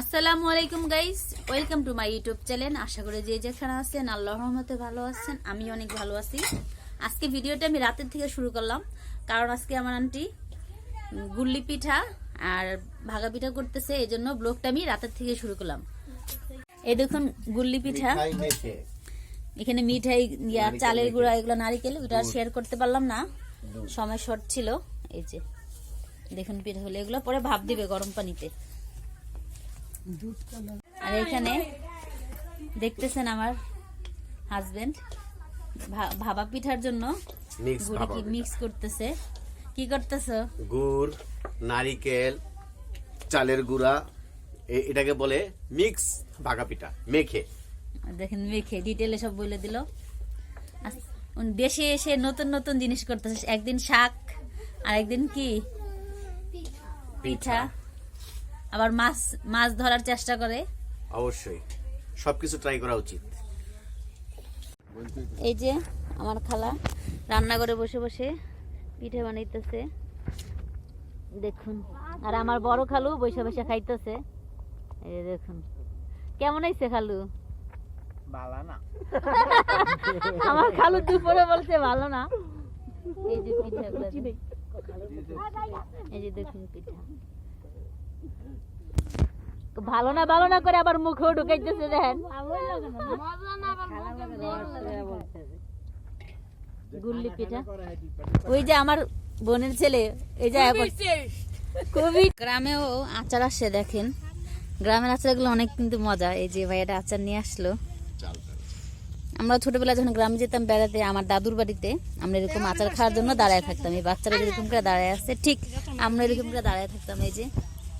আসসালামু আলাইকুম guys welcome to my YouTube channel আশা করি যে যেখানে আছেন আল্লাহর রহমতে ভালো আছেন। আমি অনেক ভালো আছি। আজকে ভিডিওটা আমি রাতের থেকে শুরু করলাম। কারণ আজকে আমার আন্টি গুল্লি পিঠা আর ভাগা পিঠা করতেছে এই জন্য ব্লগটা আমি রাতের থেকে শুরু করলাম। এই দেখুন গুল্লি পিঠা। এখানে মিঠাই চালের গুঁড়া এগুলো নারিকেল ওটা শেয়ার করতে পারলাম না। সময় শর্ট ছিল। এই যে দেখুন পিঠা হলে এগুলো পরে ভাব দিবে গরম পানিতে। আর এখানে দেখতেছেন আমার হাজবেন্ড ভাবা পিঠার জন্য গুড়ি কি মিক্স করতেছে। কি করতেছো? গুড় নারিকেল চালের গুঁড়া এটাকে বলে মিক্স ভাগা পিঠা মেখে। দেখেন মেখে ডিটেলে সব বলে দিল। দেশে এসে নতুন নতুন জিনিস করতেছে। একদিন শাক আর একদিন কি পিঠা। আবার মাছ মাছ ধরার চেষ্টা করে। অবশ্যই। সবকিছু ট্রাই করা উচিত। এই যে আমার খালা রান্নাঘরে বসে বসে পিঠে বানাইতেছে। দেখুন আর আমার বড় খালু বসে বসে খাইতেছে। এই দেখুন কেমন হয়েছে খালু? ভালো না। আমার খালু দুপুরে বলছে ভালো না। এই যে পিঠা এই যে দেখুন পিঠা। ভালো না ভালো না করে আবার মুখেও ঢুকাইতেছে, দেখেন। গুল্লি পিঠা ওই যে আমার বোনের ছেলে, এই যে খুবই গ্রামেও আচার আসে, দেখেন। গ্রামের আচার আচারগুলো অনেক কিন্তু মজা। এই যে ভাইয়াটা আচার নিয়ে আসলো। আমরা ছোটবেলায় যখন গ্রামে যেতাম বেড়াতে, আমার দাদুর বাড়িতে, আমরা এরকম আচার খাওয়ার জন্য দাঁড়ায় থাকতাম। এই বাচ্চারা যেরকম করে দাঁড়ায় আছে, ঠিক আমরা এরকম করে দাঁড়ায় থাকতাম। এই যে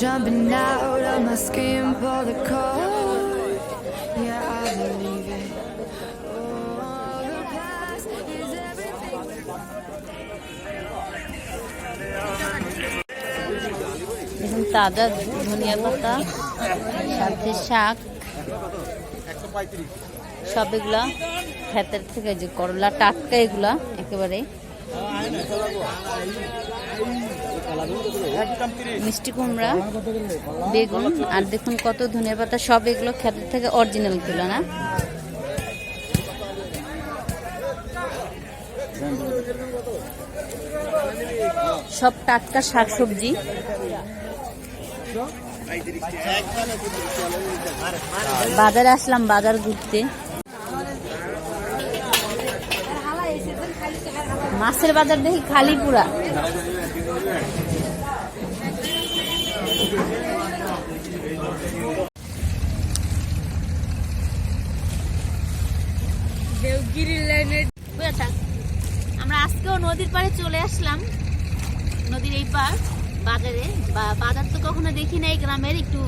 jumping out of my skin, pull the cord. Yeah, I believe it. Oh. তাজা ধনিয়া পাতা সাথে শাক সব এগুলা ক্ষেতের থেকে যে করলা টাটকা এগুলা একেবারে মিষ্টি কুমড়া, বেগুন, আর দেখুন কত ধনিয়া পাতা, সব এগুলো ক্ষেতের থেকে অরিজিনালগুলো না? সব টাটকা শাকসবজি। বাজারে আসলাম, বাজার ঘুরতে। মাছের বাজার দেখি খালি পুরা। আমরা আজকেও নদীর পাড়ে চলে আসলাম। নদীর এই পার বাজারে বা- বাজার তো কখনো দেখি নাই গ্রামের, একটু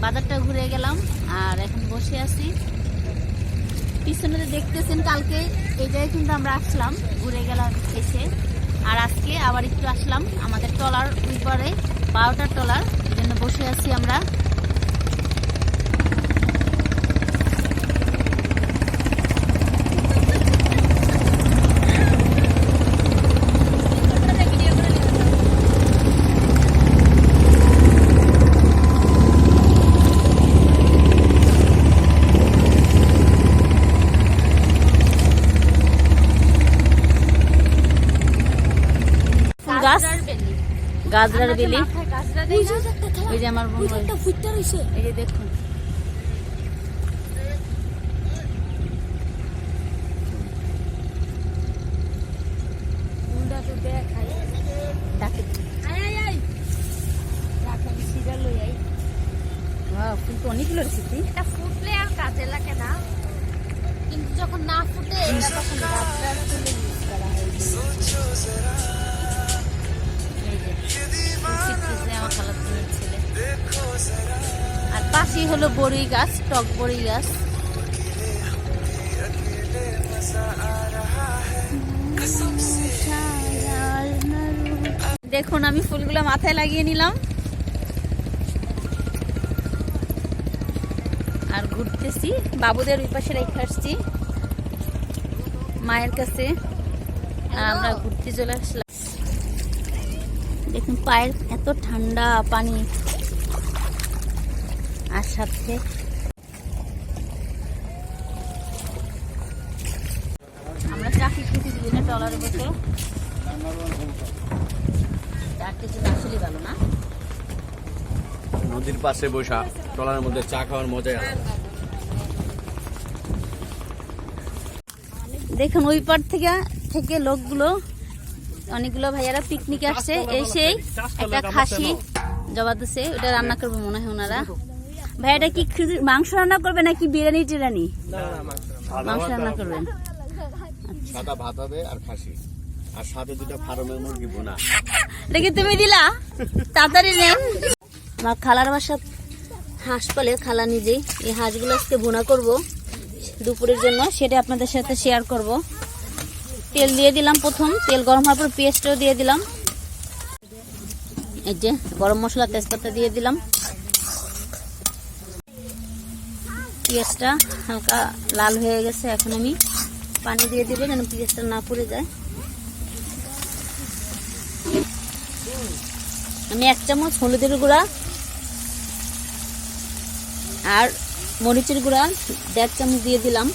বাজারটা ঘুরে গেলাম। আর এখন বসে আছি। পিছনে দেখতেছেন কালকে, এই জায়গায় কিন্তু আমরা আসলাম, ঘুরে গেলাম এসে। আর আজকে আবার একটু আসলাম, আমাদের টলার ওই পারে বারোটার টলার এই জন্য বসে আছি আমরা ফুল গাছ গাজরার বেলি ওই যে আমার। এই যে দেখুন। Wow, অনেকগুলো রেসিপি এটা ফুটলে আর কাজে লাগে না। কিন্তু যখন না ফুটে এটা তখন এই হলো বড়ই গাছ টক বড়ই গাছ। দেখুন আমি ফুলগুলো মাথায় লাগিয়ে নিলাম। আর ঘুরতেছি বাবুদের ওই পাশে রেখে আসছি। মায়ের কাছে। আমরা ঘুরতে চলে আসলাম। দেখুন পায়ের এত ঠান্ডা পানি। আর সাথে আমরা চাকরি খেতে দিনে টলারে বসে। চারটে ছিল আসলেই ভালো না? নদীর পাশে বসা টলার মধ্যে চা খাওয়ার মজাই আলাদা। দেখুন ওই পার থেকে থেকে লোকগুলো অনেকগুলো ভাইয়ারা পিকনিকে আসছে এসে একটা খাসি জবা দিছে ওটা রান্না করবে মনে হয় ওনারা। ভাইয়াটা কি মাংস রান্না করবে নাকি বিরিয়ানি টিরানি মাংস রান্না করবেন সাদা ভাত। হবে আর খাসি। আর সাথে দুটো ফার্মের মুরগি বোনা। দেখি তুমি দিলা? তাড়াতাড়ি নেন আমার খালার বাসা হাঁস পালে খালা নিজেই এই হাঁসগুলো আজকে বোনা করব। দুপুরের জন্য সেটা আপনাদের সাথে শেয়ার করব। তেল দিয়ে দিলাম প্রথম। তেল গরম হওয়ার পর পেঁয়াজটাও দিয়ে দিলাম। এই যে গরম মশলা তেজপাতা দিয়ে দিলাম। পেঁয়াজটা হালকা লাল হয়ে গেছে, এখন আমি পানি দিয়ে দিব যেন পেঁয়াজটা না পড়ে যায়। আমি এক চামচ হলুদের গুঁড়া আর মরিচের গুঁড়া দেড় চামচ দিয়ে দিলাম।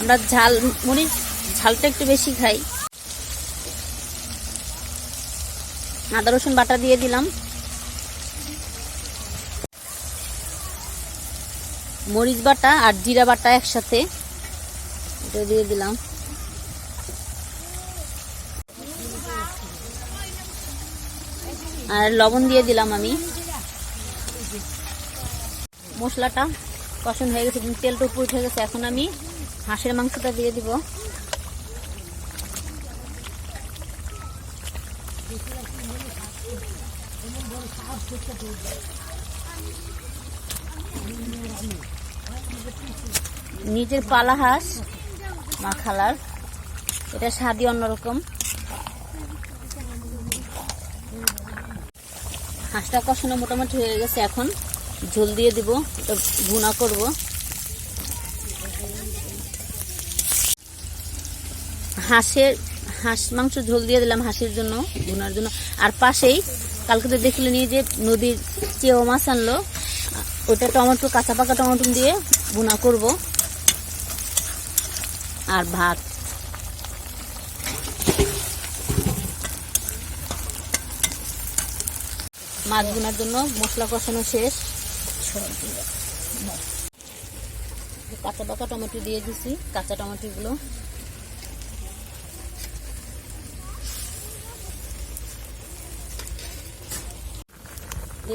আমরা ঝাল, মরিচ ঝালটা একটু বেশি খাই। আদা রসুন বাটা দিয়ে দিলাম। মরিচ বাটা আর জিরা বাটা একসাথে এটা দিয়ে দিলাম। আর লবণ দিয়ে দিলাম আমি। মশলাটা কষণ হয়ে গেছে তেলটা উপর উঠে গেছে। এখন আমি হাঁসের মাংসটা দিয়ে দিব। নিজের পালা হাঁস, মা খালার। এটা স্বাদই অন্যরকম। হাঁসটা কষানো মোটামুটি হয়ে গেছে, এখন ঝোল দিয়ে দিব, এটা ভুনা করব। হাঁসের, হাঁস মাংস ঝোল দিয়ে দিলাম হাঁসের জন্য, ভুনার জন্য। আর পাশেই, কালকে তো দেখলে নিয়ে যে নদীর চেও মাছ আনলো, ওটা টমেটো, কাঁচা পাকা টমেটো দিয়ে ভুনা করব। আর ভাত। মাছ বোনার জন্য মশলা কষানো শেষ। কাঁচা পাকা টমেটো দিয়ে দিছি। কাঁচা টমেটোগুলো।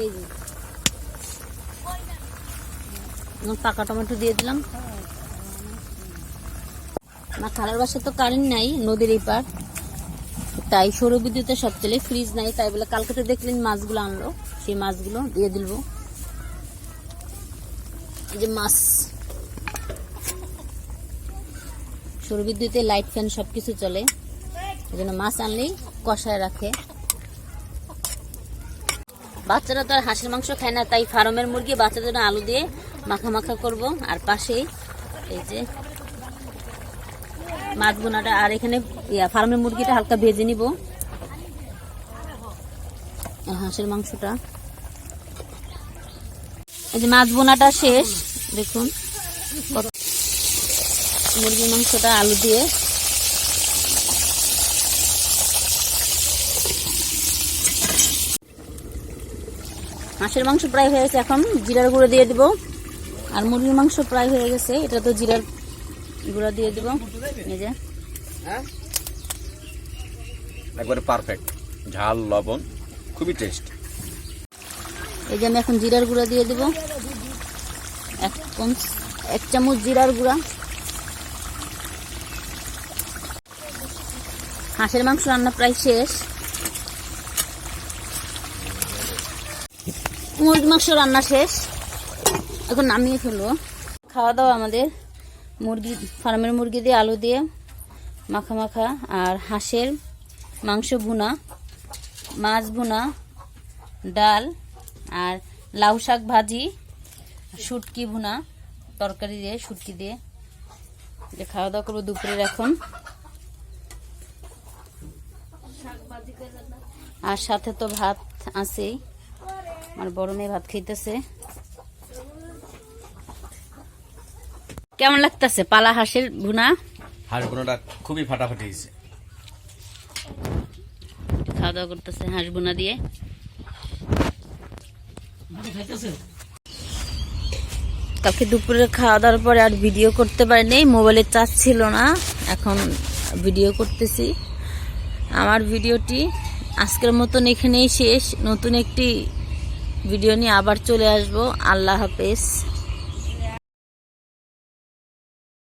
এই যে এখন পাকা টমেটো দিয়ে দিলাম। না খালার বাসা তো কারেন্ট নাই, নদীর এই পার তাই সৌর বিদ্যুতে সব চলে ফ্রিজ নাই, তাই বলে কালকে তো দেখলেন মাছগুলো আনলো। সেই মাছগুলো দিয়ে দিলব। এই যে মাছ। সৌর বিদ্যুতে লাইট ফ্যান সবকিছু চলে। এই জন্য মাছ আনলেই কষায় রাখে। বাচ্চারা তো আর হাঁসের মাংস খায় না, তাই ফার্মের মুরগি বাচ্চাদের আলু দিয়ে মাখা মাখা করব। আর পাশেই এই যে মাছ বোনাটা আর এখানে ফার্মের মুরগিটা হালকা ভেজে নিব। হাঁসের মাংসটা। এই যে মাছ বোনাটা শেষ, দেখুন। মুরগির মাংসটা আলু দিয়ে হাঁসের মাংস প্রায় হয়ে গেছে এখন। জিরার গুঁড়ো দিয়ে দিব। আর মুরগির মাংস প্রায় হয়ে গেছে। এটা তো জিরার গুঁড়া দিয়ে দিব। এই যে। একবারে পারফেক্ট ঝাল লবণ খুবই টেস্ট এই যে আমি এখন জিরার গুঁড়া দিয়ে দেবো। এক এক চামচ জিরার গুঁড়া। হাঁসের মাংস রান্না প্রায় শেষ। মুরগি মাংস রান্না শেষ। এখন নামিয়ে ফেলব। খাওয়া দাওয়া আমাদের। মুরগি, ফার্মের মুরগি দিয়ে আলু দিয়ে মাখা মাখা। আর হাঁসের মাংস ভুনা, মাছ ভুনা, ডাল আর লাউ শাক ভাজি, শুটকি ভুনা, তরকারি দিয়ে, শুটকি দিয়ে। খাওয়া দাওয়া করব দুপুরের এখন। আর সাথে তো ভাত আছেই। আমার বড় মেয়ে ভাত খাইতেছে। কেমন লাগতেছে? পালা হাঁসের ভুনা? হাঁস বোনাটা খুবই ফাটাফাটি হয়েছে। খাওয়া দাওয়া করতেছে হাঁস ভুনা দিয়ে। কালকে দুপুরে খাওয়া দাওয়ার পরে আর ভিডিও করতে পারিনি মোবাইলে চার্জ ছিল না এখন ভিডিও করতেছি। আমার ভিডিওটি আজকের মতন এখানেই শেষ নতুন একটি ভিডিও নিয়ে আবার চলে আসব। আল্লাহ হাফেজ।